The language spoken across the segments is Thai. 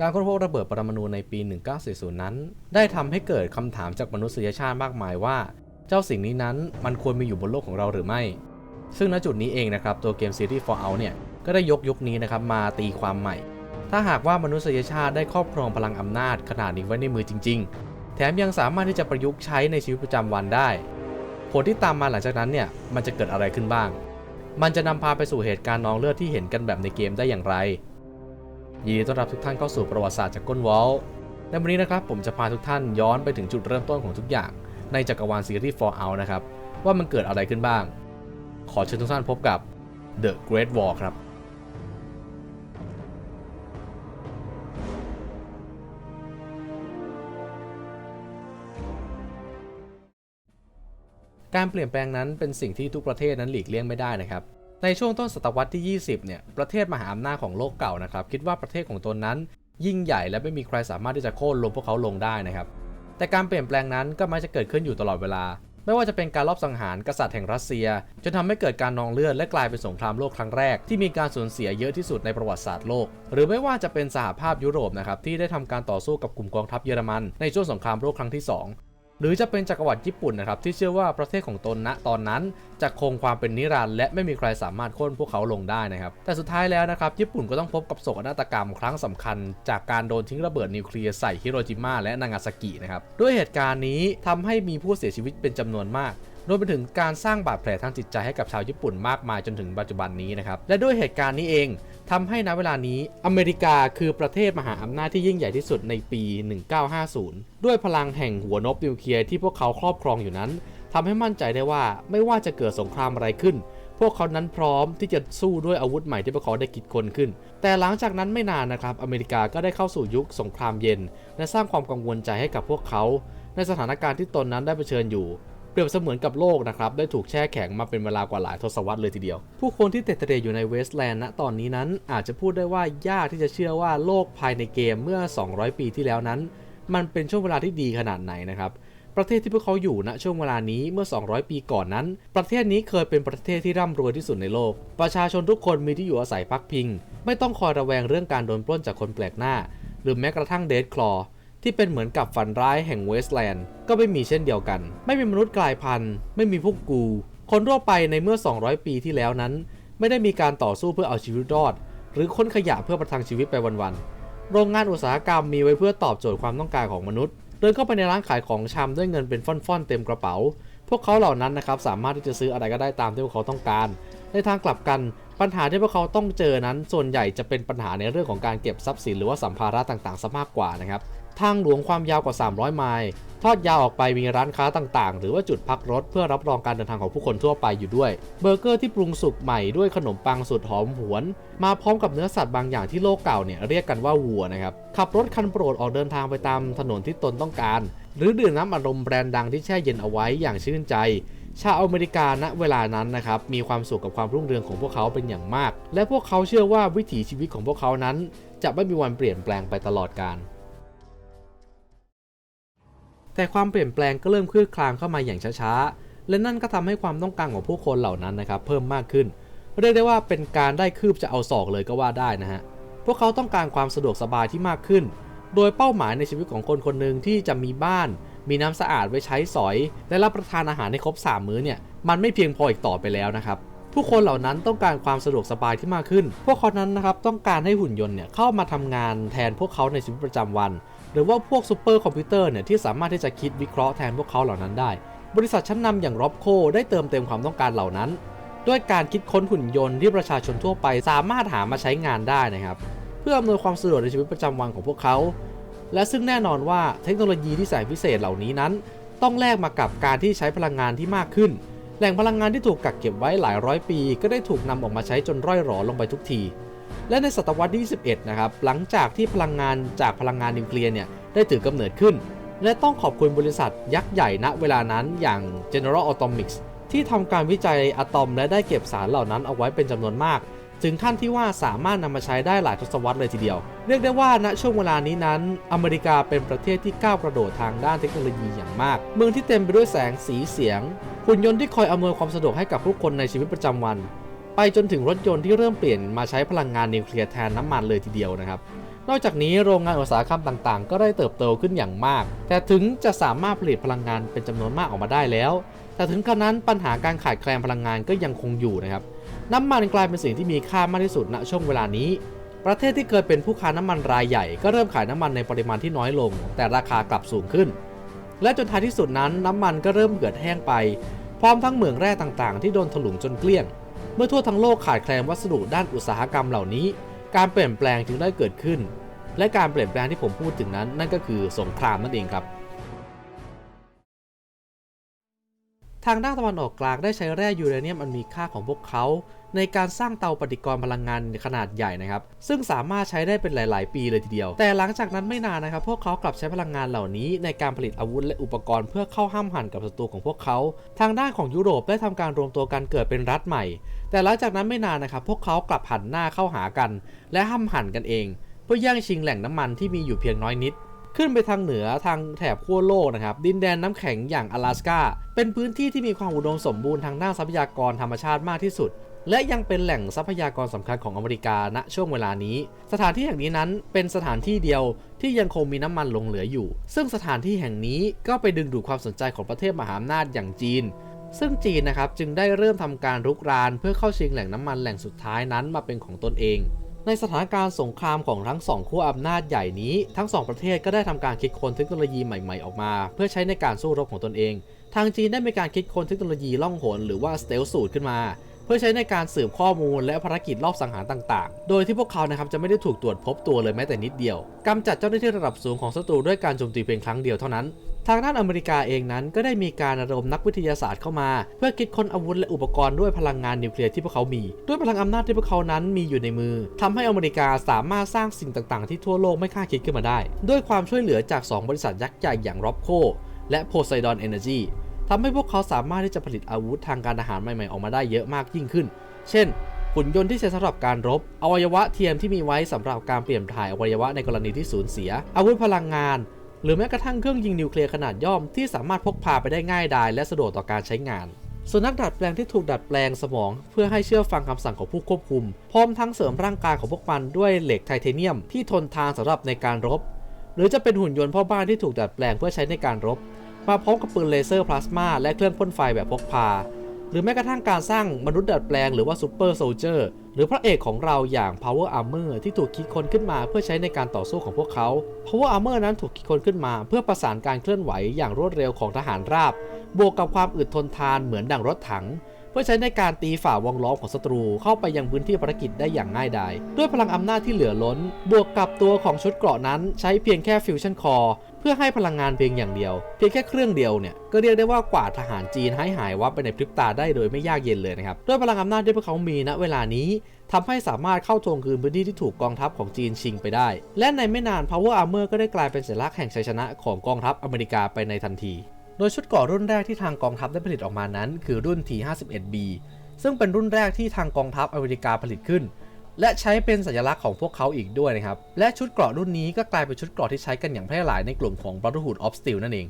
การค้นพบระเบิดปรมาณูในปี 1940 นั้น ได้ทำให้เกิดคำถามจากมนุษยชาติมากมายว่า เจ้าสิ่งนี้นั้นมันควรมีอยู่บนโลกของเราหรือไม่ ซึ่งณจุดนี้เองนะครับตัวเกมซีรีส์ Fallout เนี่ยก็ได้ยกยุคนี้นะครับมาตีความใหม่ ถ้าหากว่ามนุษยชาติได้ครอบครองพลังอำนาจขนาดนี้ไว้ในมือจริง ๆ แถมยังสามารถที่จะประยุกต์ใช้ในชีวิตประจำวันได้ ผลที่ตามมาหลังจากนั้นเนี่ยมันจะเกิดอะไรขึ้นบ้าง มันจะนำพาไปสู่เหตุการณ์นองเลือดที่เห็นกันแบบในเกมได้อย่างไร ยินดีต้อนรับทุกท่านเข้าสู่ประวัติศาสตร์จากก้นวอลในวันนี้นะครับผมจะพาทุกท่านย้อนไปถึงจุดเริ่มต้นของทุกอย่าง ในจักรวาลซีรีส์ Fallout นะครับ ว่ามันเกิดอะไรขึ้นบ้าง ขอเชิญทุกท่านพบกับ The Great War ครับ การเปลี่ยนแปลงนั้นเป็นสิ่งที่ทุกประเทศนั้นหลีกเลี่ยงไม่ได้นะครับ ในช่วงต้นศตวรรษที่ 20 เนี่ย ประเทศมหาอำนาจของโลกเก่านะครับ คิดว่าประเทศของตนนั้น ยิ่งใหญ่และไม่มีใครสามารถที่จะโค่นล้มพวกเขาลงได้นะครับ แต่การเปลี่ยนแปลงนั้นก็มักจะเกิดขึ้นอยู่ตลอดเวลา ไม่ว่าจะเป็นการลอบสังหารกษัตริย์แห่งรัสเซีย จนทำให้เกิดการนองเลือดและกลายเป็นสงครามโลกครั้งแรกที่มีการสูญเสียเยอะที่สุดในประวัติศาสตร์โลก หรือไม่ว่าจะเป็นสหภาพยุโรปนะครับที่ได้ทำการต่อสู้กับกลุ่มกองทัพเยอรมันในช่วงสงครามโลกครั้งที่ 2 หรือจะเป็นจักรวรรดิญี่ปุ่นนะครับที่เชื่อว่าประเทศของตนณตอนนั้นจะคงความเป็นนิรันดร์และไม่มีใครสามารถโค่นพวกเขาลงได้นะครับแต่สุดท้ายแล้วนะครับญี่ปุ่นก็ต้องพบกับโศกนาฏกรรมครั้งสำคัญ จากการโดนทิ้งระเบิดนิวเคลียร์ใส่ฮิโรชิมาและนางาซากินะครับด้วยเหตุการณ์นี้ทำให้มีผู้เสียชีวิตเป็นจำนวนมาก รวมไปถึงการสร้างบาดแผลทางจิตใจให้กับชาวญี่ปุ่นมากมายจนถึงปัจจุบันนี้นะครับ และด้วยเหตุการณ์นี้เองทำให้ณเวลานี้อเมริกาคือประเทศมหาอำนาจที่ยิ่งใหญ่ที่สุดในปี 1950 ด้วยพลังแห่งหัวนบนิวเคลียร์ที่พวกเขาครอบครองอยู่นั้นทำให้มั่นใจได้ว่าไม่ว่าจะเกิดสงครามอะไรขึ้น พวกเขานั้นพร้อมที่จะสู้ด้วยอาวุธใหม่ที่พวกเขาได้คิดค้นขึ้น แต่หลังจากนั้นไม่นานนะครับอเมริกาก็ได้เข้าสู่ยุคสงครามเย็น และสร้างความกังวลใจให้กับพวกเขา ในสถานการณ์ที่ตนนั้นได้เผชิญอยู่ เปรียบเสมือนกับโลกนะครับ ได้ถูกแช่แข็งมาเป็นเวลากว่าหลายทศวรรษเลยทีเดียว ผู้คนที่เตะเตะอยู่ในเวสต์แลนด์ณตอนนี้นั้น อาจจะพูดได้ว่ายากที่จะเชื่อว่าโลกภายในเกมเมื่อ 200 ปีที่แล้วนั้น มันเป็นช่วงเวลาที่ดีขนาดไหนนะครับประเทศที่พวกเขาอยู่ณช่วงเวลานี้เมื่อ 200 ปีก่อนนั้น ประเทศนี้เคยเป็นประเทศที่ร่ำรวยที่สุดในโลก ประชาชนทุกคนมีที่อยู่อาศัยพักพิง ไม่ต้องคอยระแวงเรื่องการโดนปล้นจากคนแปลกหน้า หรือแม้กระทั่งเดดคลอ ที่เป็นเหมือนกับฝันร้ายแห่งเวสแลนด์ก็ไม่มีเช่นเดียวกัน ไม่มีมนุษย์กลายพันธุ์ ไม่มีพวกกู คนทั่วไปในเมื่อ 200 ปีที่แล้วนั้น ไม่ได้มีการต่อสู้เพื่อเอาชีวิตรอด หรือค้นขยะเพื่อประทังชีวิตไปวันๆโรงงานอุตสาหกรรมมีไว้เพื่อตอบโจทย์ความต้องการของมนุษย์เดินเข้าไปในร้านขายของชำด้วยเงินเป็นฟ่อนๆเต็มกระเป๋า พวกเขาเหล่านั้นนะครับสามารถที่จะซื้ออะไรก็ได้ตามที่พวกเขาต้องการ ในทางกลับกันปัญหาที่พวกเขาต้องเจอนั้น ส่วนใหญ่จะเป็นปัญหาในเรื่องของการเก็บทรัพย์สินหรือว่าสัมภาระต่างๆซะมากกว่านะครับ ทางหลวงความยาวกว่า 300 ไมล์ทอดยาวออกไปมีร้านค้าต่างๆ หรือว่าจุดพักรถเพื่อรับรองการเดินทางของผู้คนทั่วไปอยู่ด้วย เบอร์เกอร์ที่ปรุงสุกใหม่ด้วยขนมปังสุดหอมหวน มาพร้อมกับเนื้อสัตว์บางอย่างที่โลกเก่าเนี่ยเรียกกันว่าวัวนะครับ ขับรถคันโปรดออกเดินทางไปตามถนนที่ตนต้องการ หรือดื่มน้ำอัดลมแบรนด์ดังที่แช่เย็นเอาไว้อย่างชื่นใจชาวอเมริกาณเวลานั้นนะครับมีความสุขกับความรุ่งเรืองของพวกเขาเป็นอย่างมาก และพวกเขาเชื่อว่าวิถีชีวิตของพวกเขานั้น จะไม่มีวันเปลี่ยนแปลงไปตลอดกาล แต่ความเปลี่ยนแปลงก็เริ่มคลืบคลานเข้ามาอย่างช้าๆ และนั่นก็ทำให้ความต้องการของผู้คนเหล่านั้นนะครับเพิ่มมากขึ้น เรียกได้ว่าเป็นการได้คืบจะเอาศอกเลยก็ว่าได้นะฮะ พวกเขาต้องการความสะดวกสบายที่มากขึ้น โดยเป้าหมายในชีวิตของคนคนหนึ่งที่จะมีบ้าน มีน้ำสะอาดไว้ใช้สอย และรับประทานอาหารในครบ3มื้อเนี่ย มันไม่เพียงพออีกต่อไปแล้วนะครับ ผู้คนเหล่านั้นต้องการความสะดวกสบายที่มากขึ้น พวกเขานั้นนะครับต้องการให้หุ่นยนต์เนี่ยเข้ามาทำงานแทนพวกเขาในชีวิตประจำวัน หรือว่าพวกซูเปอร์คอมพิวเตอร์เนี่ยที่สามารถที่จะคิดวิเคราะห์แทนพวกเขาเหล่านั้นได้ บริษัทชั้นนำอย่างร็อบโคได้เติมเต็มความต้องการเหล่านั้น ด้วยการคิดค้นหุ่นยนต์ที่ประชาชนทั่วไป สามารถหามาใช้งานได้นะครับเพื่ออำนวยความสะดวกในชีวิตประจำวันของพวกเขา และซึ่งแน่นอนว่าเทคโนโลยีที่แสนพิเศษเหล่านี้นั้น ต้องแลกมากับการที่ใช้พลังงานที่มากขึ้น แหล่งพลังงานที่ถูกกักเก็บไว้หลายร้อยปี ก็ได้ถูกนำออกมาใช้จนร่อยหรอลงไปทุกที และในศตวรรษที่ 21 นะครับ หลังจากที่พลังงานจากพลังงานนิวเคลียร์เนี่ยได้ถือกำเนิดขึ้น และต้องขอบคุณบริษัทยักษ์ใหญ่ณเวลานั้นอย่าง General Atomics ที่ทำการวิจัยอะตอมและได้เก็บสารเหล่านั้นเอาไว้เป็นจำนวนมาก ถึงขั้นที่ว่าสามารถนำมาใช้ได้หลายทศวรรษเลยทีเดียว เรียกได้ว่าณช่วงเวลานี้นั้น อเมริกาเป็นประเทศที่ก้าวกระโดดทางด้านเทคโนโลยีอย่างมาก เมืองที่เต็มไปด้วยแสงสีเสียง หุ่นยนต์ที่คอยอำนวยความสะดวกให้กับผู้คนในชีวิตประจำวัน ไปจนถึงรถยนต์ที่เริ่มเปลี่ยนมาใช้พลังงานนิวเคลียร์แทนน้ำมันเลยทีเดียวนะครับ นอกจากนี้โรงงานอุตสาหกรรมต่างๆ ก็ได้เติบโตขึ้นอย่างมาก แต่ถึงจะสามารถผลิตพลังงานเป็นจำนวนมากออกมาได้แล้ว แต่ถึงกระนั้นปัญหาการขาดแคลนพลังงานก็ยังคงอยู่นะครับ น้ำมันกลายเป็นสิ่งที่มีค่ามากที่สุดณช่วงเวลานี้ประเทศที่เคยเป็นผู้ค้าน้ำมันรายใหญ่ก็เริ่มขายน้ำมันในปริมาณที่น้อยลง แต่ราคากลับสูงขึ้น และจนท้ายที่สุดนั้นน้ำมันก็เริ่มเหือดแห้งไป พร้อมทั้งเหมืองแร่ต่างๆ ที่โดนถลุงจนเกลี้ยง เมื่อทั่วทั้งโลกขาดแคลนวัสดุด้านอุตสาหกรรมเหล่านี้ การเปลี่ยนแปลงจึงได้เกิดขึ้น และการเปลี่ยนแปลงที่ผมพูดถึงนั้น นั่นก็คือสงครามนั่นเองครับ ทางด้านตะวันออกกลางได้ใช้แร่ยูเรเนียมอันมีค่าของพวกเขา ในการสร้างเตาปฏิกรณ์พลังงานขนาดใหญ่นะครับ ซึ่งสามารถใช้ได้เป็นหลาย ๆ ปีเลยทีเดียว แต่หลังจากนั้นไม่นานนะครับ พวกเขากลับใช้พลังงานเหล่านี้ ในการผลิตอาวุธและอุปกรณ์เพื่อเข้าห้ามหันกับศัตรูของพวกเขา ทางด้านของยุโรปได้ทำการรวมตัวกันเกิดเป็นรัฐใหม่ แต่หลังจากนั้นไม่นานนะครับ พวกเขากลับหันหน้าเข้าหากัน และห้ามหันกันเอง เพื่อแย่งชิงแหล่งน้ำมันที่มีอยู่เพียงน้อยนิด ขึ้นไปทางเหนือทางแถบขั้วโลกนะครับดินแดนน้ำแข็งอย่าง阿拉สกาเป็นพื้นที่ที่มีความอุดมสมบูรณ์ทางด้านทรัพยากรธรรมชาติมากที่สุด และยังเป็นแหล่งทรัพยากรสำคัญของอเมริกาณช่วงเวลานี้ สถานที่แห่งนี้นั้นเป็นสถานที่เดียวที่ยังคงมีน้ำมันหลงเหลืออยู่ ซึ่งสถานที่แห่งนี้ก็ไปดึงดูดความสนใจของประเทศมหาอำนาจอย่างจีนซึ่งจีนนะครับจึงได้เริ่มทำการรุกรานเพื่อเข้าชิงแหล่งน้ำมันแหล่งสุดท้ายนั้นมาเป็นของตนเอง ในสถานการณ์สงครามของทั้งสองขั้วอำนาจใหญ่นี้ ทั้งสองประเทศก็ได้ทำการคิดค้นเทคโนโลยีใหม่ๆออกมา เพื่อใช้ในการสู้รบของตนเอง ทางจีนได้มีการคิดค้นเทคโนโลยีล่องหนหรือว่าสเตลสูตขึ้นมา เพื่อใช้ในการสืบข้อมูลและภารกิจรอบสังหารต่างๆ โดยที่พวกเขานะครับจะไม่ได้ถูกตรวจพบตัวเลยแม้แต่นิดเดียวกำจัดเจ้าหน้าที่ระดับสูงของศัตรูด้วยการโจมตีเพียงครั้งเดียวเท่านั้น ทางด้านอเมริกาเองนั้นก็ได้มีการระดมนักวิทยาศาสตร์เข้ามา เพื่อคิดค้นอาวุธและอุปกรณ์ด้วยพลังงานนิวเคลียร์ที่พวกเขามี ด้วยพลังอำนาจที่พวกเขานั้นมีอยู่ในมือทำให้อเมริกาสามารถสร้างสิ่งต่างๆ ที่ทั่วโลกไม่คาดคิดขึ้นมาได้ ด้วยความช่วยเหลือจาก 2 บริษัทยักษ์ใหญ่อย่าง Robco และ Poseidon Energy ทำให้พวกเขาสามารถที่จะผลิตอาวุธทางการทหารใหม่ๆออกมาได้เยอะมากยิ่งขึ้น เช่นหุ่นยนต์ที่ใช้สำหรับการรบ อวัยวะเทียมที่มีไว้สำหรับการเปลี่ยนถ่ายอวัยวะในกรณีที่สูญเสีย อาวุธพลังงาน หรือแม้กระทั่งเครื่องยิงนิวเคลียร์ขนาดย่อมที่สามารถพกพาไปได้ง่ายดายและสะดวกต่อการใช้งานส่วนนักดัดแปลงที่ถูกดัดแปลงสมอง เพื่อให้เชื่อฟังคำสั่งของผู้ควบคุม พร้อมทั้งเสริมร่างกายของพวกมันด้วยเหล็กไทเทเนียมที่ทนทานสำหรับในการรบ หรือจะเป็นหุ่นยนต์พ่อบ้านที่ถูกดัดแปลงเพื่อใช้ในการรบ มาพร้อมกับปืนเลเซอร์พลาสมาและเครื่องพ่นไฟแบบพกพา หรือแม้กระทั่งการสร้างมนุษย์ดัดแปลงหรือว่าซูเปอร์โซลเจอร์หรือพระเอกของเราอย่าง Power Armor ที่ถูกคิดค้นขึ้นมาเพื่อใช้ในการต่อสู้ของพวกเขา Power Armor นั้นถูกคิดค้นขึ้นมา เพื่อประสานการเคลื่อนไหวอย่างรวดเร็วของทหารราบ บวกกับความอึดทนทานเหมือนดั่งรถถัง พื่อใช้ในการตีฝ่าวงล้อมของศัตรูเข้าไปยังพื้นที่ภารกิจได้อย่างง่ายดาย ด้วยพลังอำนาจที่เหลือล้น บวกกับตัวของชุดเกราะนั้น ใช้เพียงแค่ฟิวชั่นคอร์เพื่อให้พลังงานเพียงอย่างเดียว เพียงแค่เครื่องเดียวเนี่ย ก็เรียกได้ว่ากว่าดทหารจีนให้หายวับไปในพริบตาได้โดยไม่ยากเย็นเลยนะครับ ด้วยพลังอำนาจที่พวกเขามีณเวลานี้ทำให้สามารถเข้าทวงคืนพื้นที่ที่ถูกกองทัพของจีนชิงไปได้ และในไม่นาน Power Armor ก็ได้กลายเป็นสัญลักษณ์แห่งชัยชนะของกองทัพอเมริกาไปในทันที โดยชุดเกราะรุ่นแรกที่ทางกองทัพได้ผลิตออกมานั้น คือรุ่น T51B ซึ่งเป็นรุ่นแรกที่ทางกองทัพอเมริกาผลิตขึ้น และใช้เป็นสัญลักษณ์ของพวกเขาอีกด้วยนะครับ และชุดเกราะรุ่นนี้ก็กลายเป็นชุดเกราะที่ใช้กันอย่างแพร่หลายในกลุ่มของ Brotherhood of Steel นั่นเอง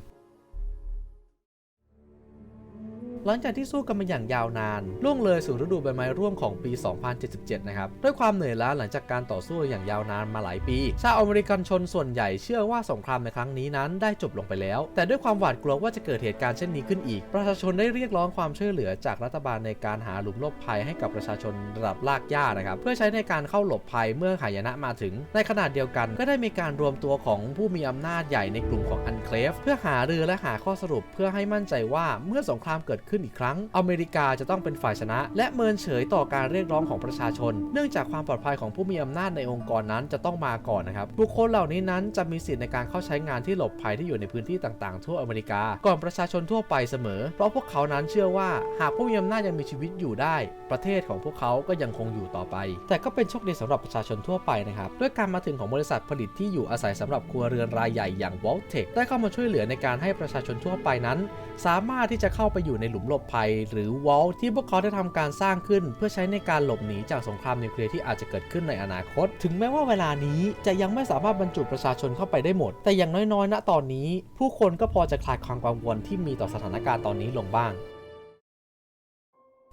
หลังจากที่สู้กันมาอย่างยาวนาน ล่วงเลยสู่ฤดูใบไม้ร่วงของปี 2077 นะครับ ด้วยความเหนื่อยล้าหลังจากการต่อสู้อย่างยาวนานมาหลายปี ชาวอเมริกันชนส่วนใหญ่เชื่อว่าสงครามในครั้งนี้นั้นได้จบลงไปแล้ว แต่ด้วยความหวาดกลัวว่าจะเกิดเหตุการณ์เช่นนี้ขึ้นอีก ประชาชนได้เรียกร้องความช่วยเหลือจากรัฐบาลในการหาหลุมหลบภัยให้กับประชาชนระดับลากย่านะครับ เพื่อใช้ในการเข้าหลบภัยเมื่อหายนะมาถึง ในขณะเดียวกันก็ได้มีการรวมตัวของผู้มีอำนาจใหญ่ในกลุ่มของอันเคลฟเพื่อหารือและหาข้อสรุปเพื่อให้มั่นใจว่าเมื่อสงครามเกิดขึ้นอีกครั้ง อเมริกาจะต้องเป็นฝ่ายชนะ และเมินเฉยต่อการเรียกร้องของประชาชน เนื่องจากความปลอดภัยของผู้มีอำนาจในองค์กรนั้นจะต้องมาก่อนนะครับ บุคคลเหล่านี้นั้นจะมีสิทธิ์ในการเข้าใช้งานที่หลบภัยที่อยู่ในพื้นที่ต่างๆ ทั่วอเมริกา ก่อนประชาชนทั่วไปเสมอ เพราะพวกเขานั้นเชื่อว่าหากผู้มีอำนาจยังมีชีวิตอยู่ได้ ประเทศของพวกเขาก็ยังคงอยู่ต่อไป แต่ก็เป็นโชคดีสำหรับประชาชนทั่วไปนะครับด้วยการมาถึงของบริษัทผลิตที่อยู่อาศัยสำหรับครัวเรือนรายใหญ่อย่าง w a l t e c h ได้เข้ามาช่วยเหลือในการให้ประชาชนทั่วไปนั้น สามารถที่จะเข้าไปอยู่ในหลุมหลบภัย หรือวอลที่พวกเขาได้ทำการสร้างขึ้น เพื่อใช้ในการหลบหนีจากสงครามนิวเคลียร์ที่อาจจะเกิดขึ้นในอนาคต ถึงแม้ว่าเวลานี้จะยังไม่สามารถบรรจุประชาชนเข้าไปได้หมด แต่อย่างน้อยๆ ณ ตอนนี้ ผู้คนก็พอจะคลายความกังวลที่มีต่อสถานการณ์ตอนนี้ลงบ้าง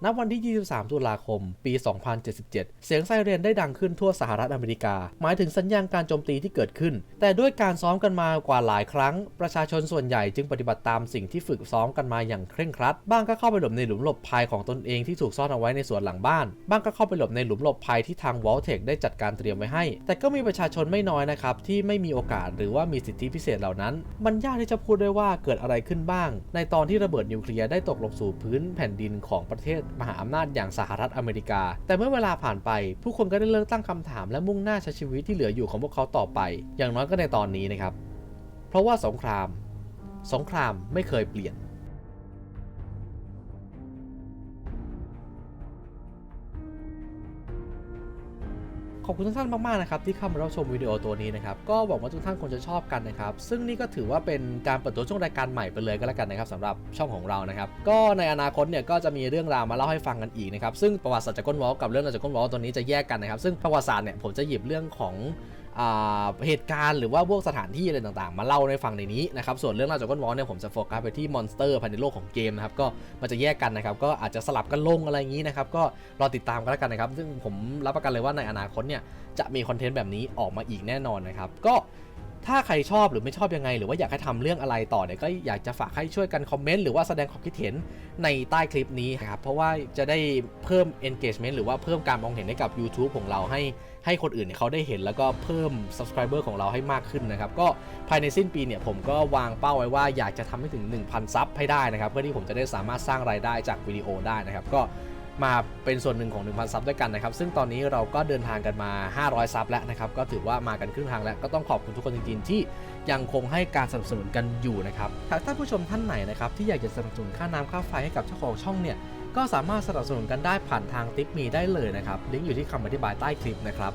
ณวันที่ 23 ตุลาคม ปี 2077 เสียงไซเรนได้ดังขึ้นทั่วสหรัฐอเมริกา หมายถึงสัญญาณการโจมตีที่เกิดขึ้น แต่ด้วยการซ้อมกันมากว่าหลายครั้ง ประชาชนส่วนใหญ่จึงปฏิบัติตามสิ่งที่ฝึกซ้อมกันมาอย่างเคร่งครัด บ้างก็เข้าไปหลบในหลุมหลบภัยของตนเองที่ถูกซ่อนเอาไว้ในสวนหลังบ้าน บ้างก็เข้าไปหลบในหลุมหลบภัยที่ทางวอลเทคได้จัดการเตรียมไว้ให้ แต่ก็มีประชาชนไม่น้อยนะครับที่ไม่มีโอกาสหรือว่ามีสิทธิพิเศษเหล่านั้น มันยากที่จะพูดได้ว่าเกิดอะไรขึ้นบ้าง ในตอนที่ระเบิดนิวเคลียร์ได้ตกลงสู่พื้นแผ่นดินของประเทศมหาอำนาจอย่างสหรัฐอเมริกา แต่เมื่อเวลาผ่านไป ผู้คนก็ได้เลิกตั้งคำถามและมุ่งหน้าใช้ชีวิตที่เหลืออยู่ของพวกเขาต่อไป อย่างน้อยก็ในตอนนี้นะครับ เพราะว่าสงคราม สงครามไม่เคยเปลี่ยน ขอบคุณทุกท่านมากๆนะครับที่เข้ามารับชมวิดีโอตัวนี้นะครับก็หวังว่าทุกท่านคงจะชอบกันนะครับซึ่งนี่ก็ถือว่าเป็นการเปิดตัวช่วงรายการใหม่ไปเลยก็แล้วกันนะครับสำหรับช่องของเรานะครับก็ในอนาคตเนี่ยก็จะมีเรื่องราวมาเล่าให้ฟังกันอีกนะครับซึ่งประวัติศาสตร์จากก้นวอลกับเรื่องราวจากก้นวอลตัวนี้จะแยกกันนะครับซึ่งประวัติศาสตร์เนี่ยผมจะหยิบเรื่องของ เหตุการณ์หรือว่าพวกสถานที่อะไรต่างๆ มาเล่าให้ฟังในนี้นะครับส่วนเรื่องราวจากก้นวอลเนี่ยผมจะโฟกัสไปที่มอนสเตอร์ภายในโลกของเกมนะครับก็มันจะแยกกันนะครับก็อาจจะสลับกันลงอะไรอย่างนี้นะครับก็รอติดตามกันแล้วกันนะครับ ซึ่งผมรับประกันเลยว่าในอนาคตเนี่ยจะมีคอนเทนต์แบบนี้ออกมาอีกแน่นอนนะครับก็ ถ้าใครชอบหรือไม่ชอบยังไง หรือว่าอยากให้ทำเรื่องอะไรต่อเนี่ยก็อยากจะฝากให้ช่วยกันคอมเมนต์หรือว่าแสดงความคิดเห็นในใต้คลิปนี้นะครับเพราะว่าจะได้เพิ่ม engagement หรือว่าเพิ่มการมองเห็นให้กับ YouTube ของเราให้ให้คนอื่นเนี่ยเขาได้เห็นแล้วก็เพิ่ม subscriber ของเราให้มากขึ้นนะครับก็ภายในสิ้นปีเนี่ยผมก็วางเป้าไว้ว่าอยากจะทำให้ถึง 1,000 ซับให้ได้นะครับเพื่อที่ผมจะได้สามารถสร้างรายได้จากวิดีโอได้นะครับก็ มาเป็นส่วนหนึ่งของ 1,000 ซับด้วยกันนะครับ ซึ่งตอนนี้เราก็เดินทางกันมา 500 ซับแล้วนะครับ ก็ถือว่ามากันครึ่งทางแล้ว ก็ต้องขอบคุณทุกคนจริงๆ ที่ยังคงให้การสนับสนุนกันอยู่นะครับหากท่านผู้ชมท่านไหนนะครับที่อยากจะสนับสนุนค่าน้ำค่าไฟให้กับเจ้าของช่องเนี่ย ก็สามารถสนับสนุนกันได้ผ่านทางทิปมีได้เลยนะครับ ลิงก์อยู่ที่คำอธิบายใต้คลิปนะครับ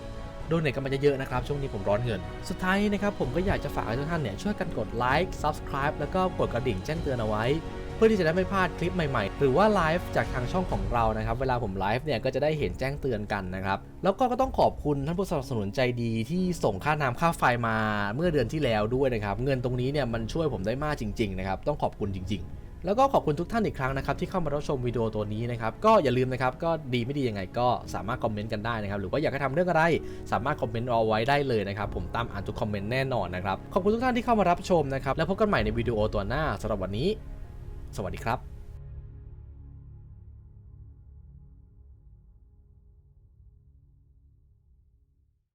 โดนเน็ตกันมาเยอะๆนะครับ ช่วงนี้ผมร้อนเงิน สุดท้ายนี้นะครับผมก็อยากจะฝากให้ทุกท่านเนี่ยช่วยกันกดไลค์ Subscribe แล้วก็กดกระดิ่งแจ้งเตือนเอาไว้ เพื่อที่จะได้ไม่พลาดคลิปใหม่ๆ หรือว่าไลฟ์จากทางช่องของเรานะครับ เวลาผมไลฟ์เนี่ยก็จะได้เห็นแจ้งเตือนกันนะครับ แล้วก็ก็ต้องขอบคุณท่านผู้สนับสนุนใจดีที่ส่งค่าน้ำค่าไฟมาเมื่อเดือนที่แล้วด้วยนะครับ เงินตรงนี้เนี่ยมันช่วยผมได้มากจริงๆนะครับต้องขอบคุณจริง ๆแล้วก็ขอบคุณทุกท่านอีกครั้งนะครับที่เข้ามารับชมวิดีโอตัวนี้นะครับก็อย่าลืมนะครับก็ดีไม่ดียังไงก็สามารถคอมเมนต์กันได้นะครับหรือว่าอยากให้ทำเรื่องอะไร สามารถคอมเมนต์เอาไว้ได้เลยนะครับผมตามอ่านทุกคอมเมนต์แน่นอนนะครับขอบคุณทุกท่านที่เข้ามารับชมนะครับแล้วพบกันใหม่ในวิดีโอตัวหน้าสำหรับวันนี้ สวัสดีครับ